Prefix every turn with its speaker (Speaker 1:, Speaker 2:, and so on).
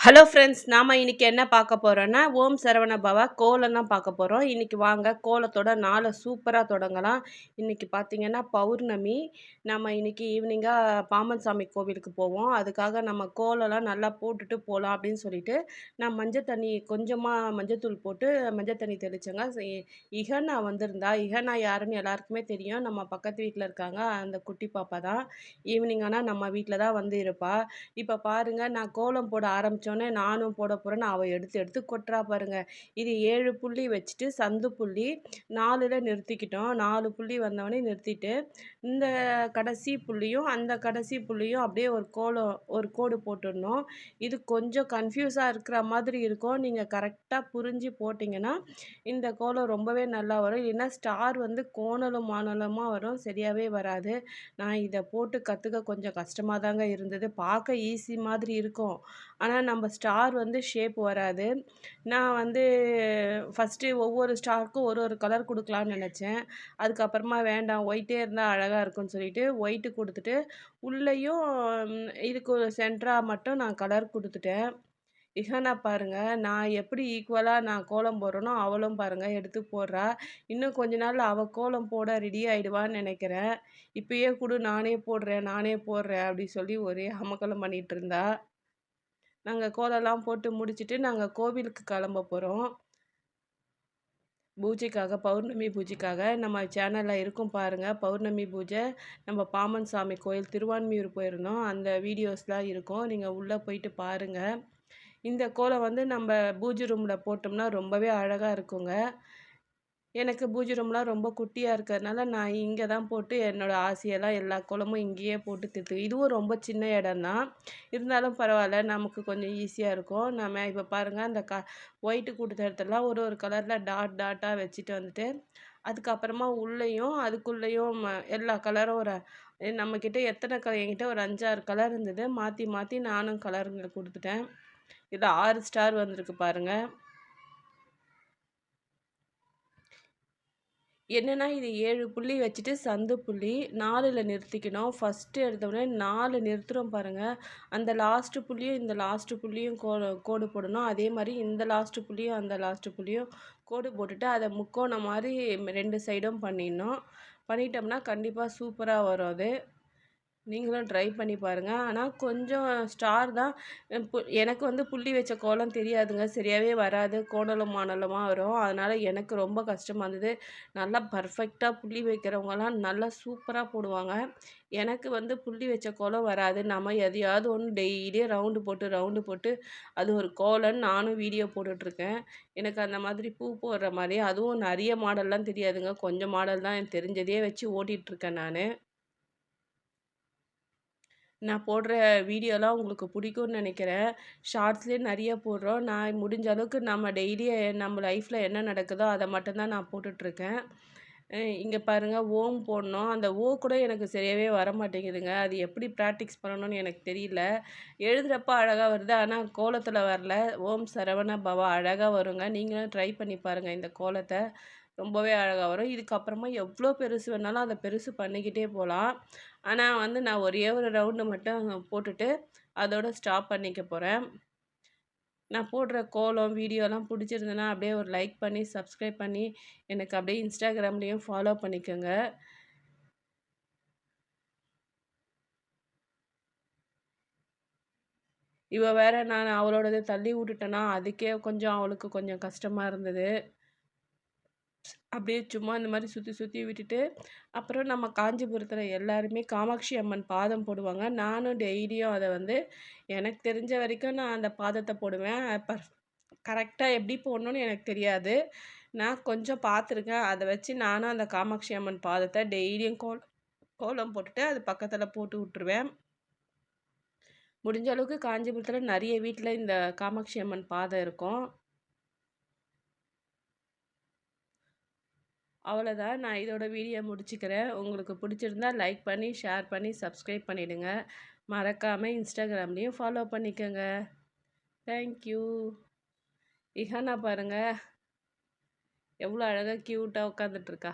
Speaker 1: Hello friends நாம் இன்றைக்கி என்ன பார்க்க போகிறோன்னா ஓம் சரவண பவா கோலம் தான் பார்க்க போகிறோம் இன்றைக்கி வாங்க கோலத்தோட நாளை சூப்பராக தொடங்கலாம். இன்றைக்கி பார்த்திங்கன்னா பௌர்ணமி. நம்ம இன்றைக்கி ஈவினிங்காக பாமன் சாமி கோவிலுக்கு போவோம். அதுக்காக நம்ம கோலம்லாம் நல்லா போட்டுட்டு போகலாம் அப்படின்னு சொல்லிட்டு நான் மஞ்சள் தண்ணி கொஞ்சமாக மஞ்சத்தூள் போட்டு மஞ்சள் தண்ணி தெளித்தேங்க இகனா வந்திருந்தா இகனா யாருன்னு எல்லாருக்குமே தெரியும். நம்ம பக்கத்து வீட்டில் இருக்காங்க அந்த குட்டி பாப்பா தான். ஈவினிங் ஆனால் நம்ம வீட்டில் தான் வந்து இருப்பாள் இப்போ பாருங்கள் நான் கோலம் போட ஆரம்பித்தோம் வச்சோன்னே நானும் போட போகிறேன்னு அவள் எடுத்து எடுத்து கொட்டுறா பாருங்க. இது ஏழு புள்ளி வச்சுட்டு சந்து புள்ளி நாலில் நிறுத்திக்கிட்டோம். நாலு புள்ளி வந்தவொடனே நிறுத்திட்டு இந்த கடைசி புள்ளியும் அந்த கடைசி புள்ளியும் அப்படியே ஒரு கோலம் ஒரு கோடு போட்டுடணும். இது கொஞ்சம் கன்ஃபியூஸாக இருக்கிற மாதிரி இருக்கும். நீங்கள் கரெக்டாக புரிஞ்சு போட்டிங்கன்னா இந்த கோலம் ரொம்பவே நல்லா வரும். இல்லைன்னா ஸ்டார் வந்து கோணலும் மாணலமாக வரும். சரியாகவே வராது. நான் இதை போட்டு கற்றுக்க கொஞ்சம் கஷ்டமாக தாங்க இருந்தது. பார்க்க ஈஸி மாதிரி இருக்கும். ஆனால் நம்ம ஸ்டார் வந்து ஷேப் வராது. நான் வந்து ஃபஸ்ட்டு ஒவ்வொரு ஸ்டாருக்கும் ஒரு ஒரு கலர் கொடுக்கலான்னு நினச்சேன். அதுக்கப்புறமா வேண்டாம் ஒயிட்டே இருந்தால் அழகாக இருக்கும்னு சொல்லிட்டு ஒயிட்டு கொடுத்துட்டு உள்ளேயும் இதுக்கு சென்டராக மட்டும் நான் கலர் கொடுத்துட்டேன். இஹானா பாருங்கள் நான் எப்படி ஈக்குவலாக நான் கோலம் போடுறேனோ அவளும் பாருங்கள் எடுத்து போடுறா. இன்னும் கொஞ்ச நாள் அவள் கோலம் போட ரெடி ஆகிடுவான்னு நினைக்கிறேன். இப்பயே கொடு நானே போடுறேன் நானே போடுறேன் அப்படி சொல்லி ஒரே அமக்கலம் பண்ணிகிட்டு இருந்தா. நாங்கள் கோலம்லாம் போட்டு முடிச்சுட்டு நாங்கள் கோவிலுக்கு கிளம்ப போகிறோம் பூஜைக்காக பௌர்ணமி பூஜைக்காக நம்ம சேனலில் இருக்கும் பாருங்கள் பௌர்ணமி பூஜை நம்ம பாமன் சாமி கோயில் திருவான்மியூர் போயிருந்தோம். அந்த வீடியோஸ்லாம் இருக்கும். நீங்கள் உள்ளே போயிட்டு பாருங்கள் இந்த கோலம் வந்து நம்ம பூஜை ரூமில் போட்டோம்னா ரொம்பவே அழகாக இருக்குங்க. எனக்கு பூஜை ரூம்லாம் ரொம்ப குட்டியாக இருக்கிறதுனால நான் இங்கே தான் போட்டு என்னோடய ஆசையெல்லாம் எல்லா குளமும் இங்கேயே போட்டு திருத்து இதுவும் ரொம்ப சின்ன இடம் தான் இருந்தாலும் பரவாயில்ல நமக்கு கொஞ்சம் ஈஸியாக இருக்கும். நம்ம இப்போ பாருங்கள் அந்த க ஒயிட்டு கொடுத்த இடத்துலலாம் ஒரு ஒரு கலரில் டாட் டாட்டாக வச்சுட்டு வந்துட்டு அதுக்கப்புறமா உள்ளேயும் அதுக்குள்ளேயும் எல்லா கலரும் ஒரு நம்மக்கிட்ட எத்தனை கலர் என்கிட்ட ஒரு அஞ்சாறு கலர் இருந்தது. மாற்றி மாற்றி நானும் கலருங்களை கொடுத்துட்டேன். இதில் ஆறு ஸ்டார் வந்திருக்கு பாருங்கள் என்னென்னா இது ஏழு புள்ளி வச்சுட்டு சந்து புள்ளி நாலில் நிறுத்திக்கணும். ஃபஸ்ட்டு எடுத்தோடனே நாலு நிறுத்துகிறோம் பாருங்கள் அந்த லாஸ்ட்டு புள்ளியும் இந்த லாஸ்ட்டு புள்ளியும் கோ கோடு போடணும். அதே மாதிரி இந்த லாஸ்ட்டு புள்ளியும் அந்த லாஸ்ட்டு புள்ளியும் கோடு போட்டுட்டு அதை முக்கோணம் மாதிரி ரெண்டு சைடும் பண்ணிடணும். பண்ணிட்டோம்னா கண்டிப்பாக சூப்பராக வரும் அது. நீங்களும் ட்ரை பண்ணி பாருங்கள் ஆனால் கொஞ்சம் ஸ்டார் தான். எனக்கு வந்து புள்ளி வச்ச கோலம் தெரியாதுங்க. சரியாகவே வராது. கோணலும் மாணலமாக வரும். அதனால் எனக்கு ரொம்ப கஷ்டமாக இருந்தது. நல்லா பர்ஃபெக்டாக புள்ளி வைக்கிறவங்கலாம் நல்லா சூப்பராக போடுவாங்க. எனக்கு வந்து புள்ளி வச்ச கோலம் வராது. நம்ம எதையாவது ஒன்று டெய்லியும் ரவுண்டு போட்டு ரவுண்டு போட்டு அது ஒரு கோலம்னு நானும் வீடியோ போட்டுட்ருக்கேன். எனக்கு அந்த மாதிரி பூ போடுற மாதிரி அதுவும் நிறைய மாடல்லாம் தெரியாதுங்க. கொஞ்சம் மாடல் தான் எனக்கு தெரிஞ்சதே வச்சு ஓட்டிகிட்ருக்கேன் நான். நான் போடுற வீடியோலாம் உங்களுக்கு பிடிக்கும்னு நினைக்கிறேன். ஷார்ட்ஸ்லேயே நிறைய போடுறோம். நான் முடிஞ்ச அளவுக்கு நம்ம டெய்லி நம்ம லைஃப்பில் என்ன நடக்குதோ அதை மட்டும்தான் நான் போட்டுட்ருக்கேன் இங்கே பாருங்கள் ஓம் போடணும். அந்த ஓ கூட எனக்கு சரியாகவே வர மாட்டேங்குதுங்க. அது எப்படி ப்ராக்டிக்ஸ் பண்ணணும்னு எனக்கு தெரியல. எழுதுகிறப்ப அழகாக வருது. ஆனால் கோலத்தில் வரல. ஓம் சரவண பவா அழகாக வருங்க. நீங்களும் ட்ரை பண்ணி பாருங்கள் இந்த கோலத்தை. ரொம்பவே அழகாக வரும். இதுக்கப்புறமா எவ்வளோ பெருசு வேணாலும் அதை பெருசு பண்ணிக்கிட்டே போகலாம் ஆனால் வந்து நான் ஒரே ஒரு ரவுண்டு மட்டும் போட்டுட்டு அதோட ஸ்டாப் பண்ணிக்க போகிறேன் நான் போடுற கோலம் வீடியோலாம் பிடிச்சிருந்தேன்னா அப்படியே ஒரு லைக் பண்ணி சப்ஸ்கிரைப் பண்ணி எனக்கு அப்படியே இன்ஸ்டாகிராம்லேயும் ஃபாலோ பண்ணிக்கோங்க. இவள் வேற நான் அவளோடது தள்ளி விட்டுட்டேன்னா அதுக்கே கொஞ்சம் அவளுக்கு கொஞ்சம் கஷ்டமாக இருந்தது. அப்படியே சும்மா இந்த மாதிரி சுற்றி சுற்றி விட்டுட்டு அப்புறம் நம்ம காஞ்சிபுரத்தில் எல்லாருமே காமாட்சி அம்மன் பாதம் போடுவாங்க. நானும் டெய்லியும் அதை வந்து எனக்கு தெரிஞ்ச வரைக்கும் நான் அந்த பாதத்தை போடுவேன். பர் கரெக்டாக எப்படி போடணுன்னு எனக்கு தெரியாது. நான் கொஞ்சம் பார்த்துருக்கேன். அதை வச்சு நானும் அந்த காமாட்சி அம்மன் பாதத்தை டெய்லியும் கோல் கோலம் போட்டுட்டு அது பக்கத்தில் போட்டு விட்ருவேன் முடிஞ்ச அளவுக்கு காஞ்சிபுரத்தில் நிறைய வீட்டில் இந்த காமாட்சி அம்மன் பாதம் இருக்கும். அவ்வளோதான் நான் இதோட வீடியோ முடிச்சுக்கிறேன். உங்களுக்கு பிடிச்சிருந்தா லைக் பண்ணி ஷேர் பண்ணி சப்ஸ்கிரைப் பண்ணிவிடுங்க மறக்காமல் இன்ஸ்டாகிராம்லேயும் ஃபாலோ பண்ணிக்கோங்க. தேங்க்யூ இஹானா பாருங்கள் எவ்வளோ அழகாக க்யூட்டாக உட்காந்துட்ருக்கா